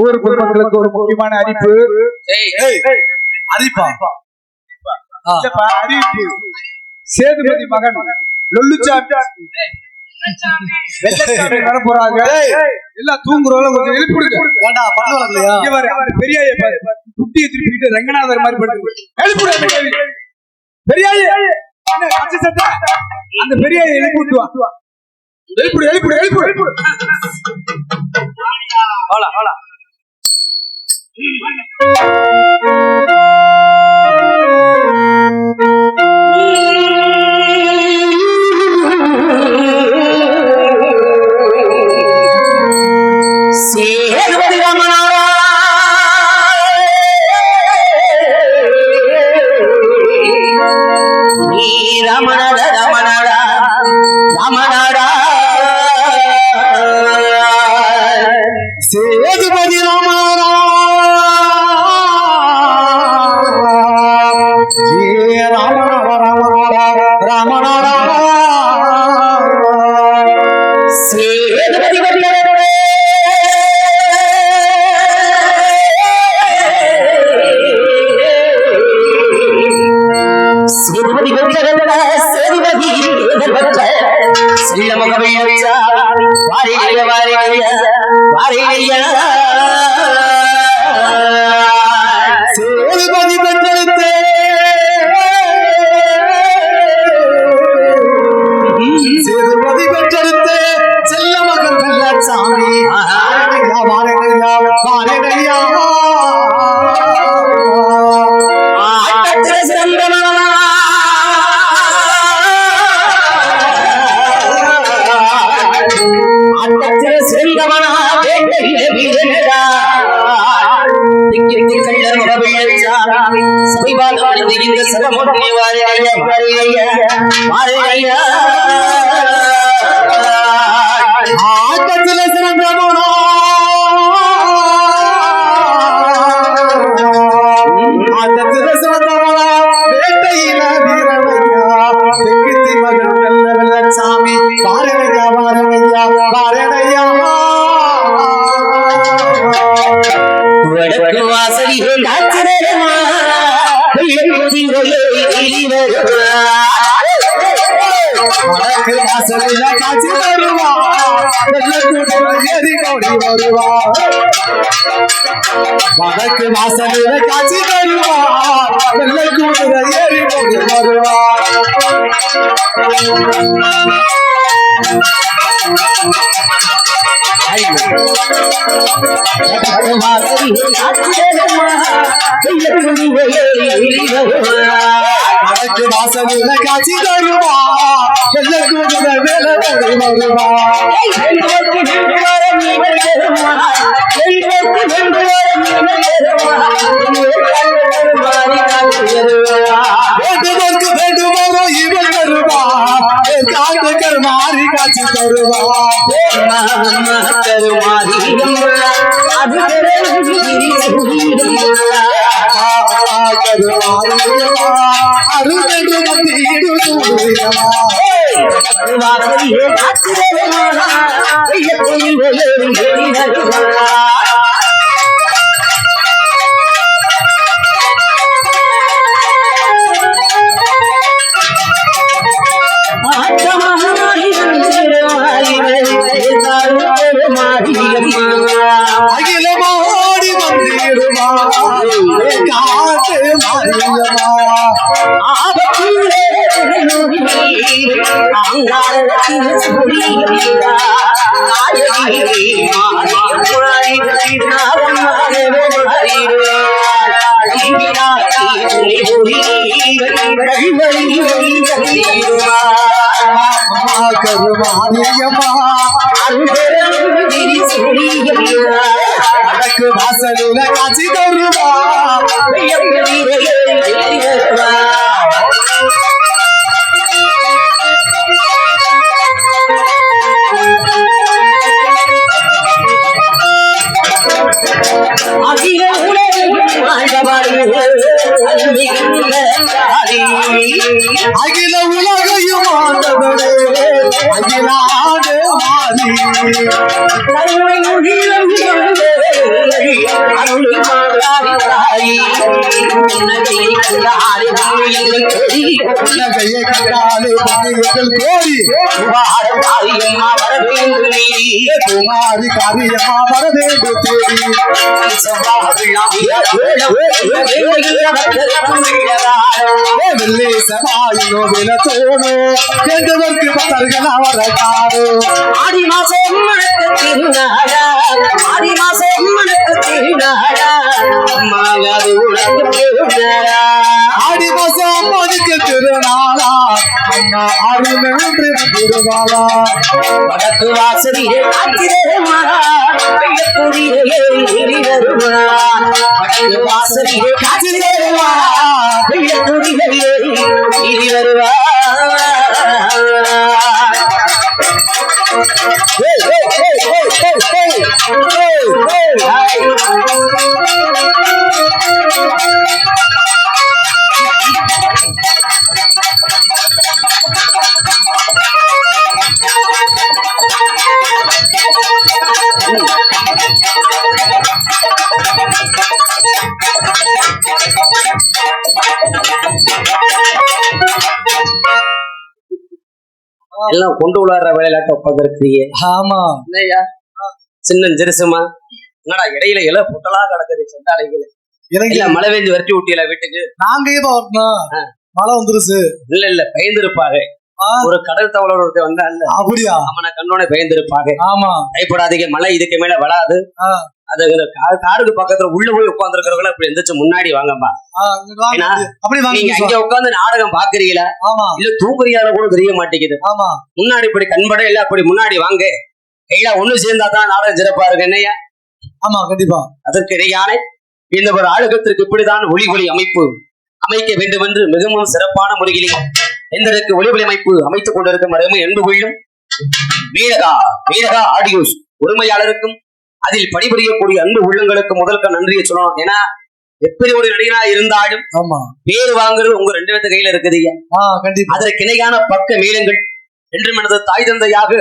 ஊர் பொதுமக்களுக்கு ஒரு முக்கியமான அறிப்பு அறிப்பா அறிவிப்பு சேதுபதி மகன் லொல்லுச்சாமி. வெள்ளச்சாமி. வர போறாங்க எல்லாம் தூங்குறவங்க கொஞ்சம் எழுப்பிடுங்க ஏண்டா பண்ண வரலையா இங்க பாரு, அந்த பெரியாய பாரு. குட்டியை திருப்பிட்டு ரங்கநாதர் மாதிரி படுத்து எழுப்பிடு அந்த கேள்வி. பெரியாயே. என்ன, அச்சு சட்டை? அந்த பெரியாயை எழுப்பி விட்டு வா எழுப்பிடு எழுப்பிடு எழுப்பிடு எழுப்பிடு வாடா, வாடா. வாரிகைய வாரிகைய வாரிகைய காட்சி வருவா வெள்ளக்கூட்டம் ஏறி வருவா வடக்கு வாசலில காட்சி வருவா வெள்ளக்கூட்டம் ஏறி வருவா வடக்கு வாசலிலே காத்திரமா வெள்ளத்திரையே வெளிவருவா வடக்கு காட்டுக்கர் மாறி காட்சி தருவா அருள் மத்தியிடு தூவியமா அகிலமாடி கருமாரியம்மா வடக்கு காட்சி தருவா அகில உலகையும் ஆண்டவரே. அகிலாடு மாறி அருளை குமாரி காரியமா தேடி பத்தர்கள் காரோ ஆடி மாசம் மணக்கு திருநாடா ஆடி மாசம் மணக்கு திருநாடா அம்மாவது உனக்கு ஆடி மாசம் அம்மனுக்கு திருநாளா? திருவாளா வடக்கு வாசலிலே வெள்ளக்குடியிலே வடக்கு வாசலிலே வெள்ளக்குடியிலே எல்லாம் கொண்டு விளாடுற வேலையிலாட்ட உட்காந்துருக்கிறீங்க ஆமா. என்னய்யா? சின்ன ஜெருசுமா என்னடா இடையில இல புட்டலா கிடக்குது செண்டாலைகள் இல்ல மழை பெஞ்சு வரட்டி விட்டியல வீட்டுக்கு. நாங்க ஏதோ வரணும் மழை வந்துருச்சு. இல்ல இல்ல பயந்துருப்பாங்க. ஒரு கடல் தவளர் ஒருத்தர் வந்தா இல்ல அப்படியா அவனை கண்ணோட பயந்துருப்பாங்க ஆமா. பயப்படாதீங்க மழை இதுக்கு மேல வராது. அது காருக்கு பக்கத்துல உள்ள போய் உட்காந்துருக்கிறவங்கள இப்படி எந்திரிச்சு முன்னாடி வாங்கப்பா நீங்க அங்க உட்கார்ந்து நாடகம் பாக்குறீங்களா? இல்ல தூங்குறீங்களா கூட தெரிய மாட்டேங்குது. ஆமா. முன்னாடி இப்படி கண்பட இல்ல அப்படி முன்னாடி வாங்க. எல்லாம் ஒண்ணு சேர்ந்தா தான் நாடகம் சிறப்பா இருக்கு என்னையா ஆமா கண்டிப்பா. அதற்கு இடையான இந்த ஒரு ஆளுகத்திற்கு இப்படிதான் ஒளி ஒளி அமைப்பு அமைக்க வேண்டும் என்று மிகவும் சிறப்பான முறையிலே எந்தற்கு ஒளி ஒளி அமைப்பு அமைத்துக் கொண்டிருக்கும் அருமை என்பு கொள்ளும் வீரகா வீரகா ஆடியோஸ் உரிமையாளருக்கும் அதில் பணிபுரியக்கூடிய அன்பு உள்ளங்களுக்கு முதல்க நன்றியை சொல்லணும். ஏன்னா எப்படி ஒரு நடிகனா இருந்தாலும் ஆமா. பேர் வாங்குறது உங்க ரெண்டு பேர்த்து கையில இருக்குது அதற்கு இணையான பக்க மேலங்கள் என்று மனது தாய் தந்தையாக.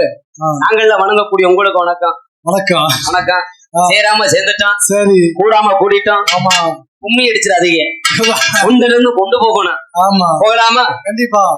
நாங்கள்ல வணங்கக்கூடிய உங்களுக்கு வணக்கம். வணக்கம். வணக்கம். சேராம சேர்ந்துட்டான். சரி. கூடாம கூடிட்டான். ஆமா. கும்மி அடிச்சிடாதீங்க. கொண்டு இருந்து கொண்டு போகணும். ஆமா. போகலாமா? கண்டிப்பா.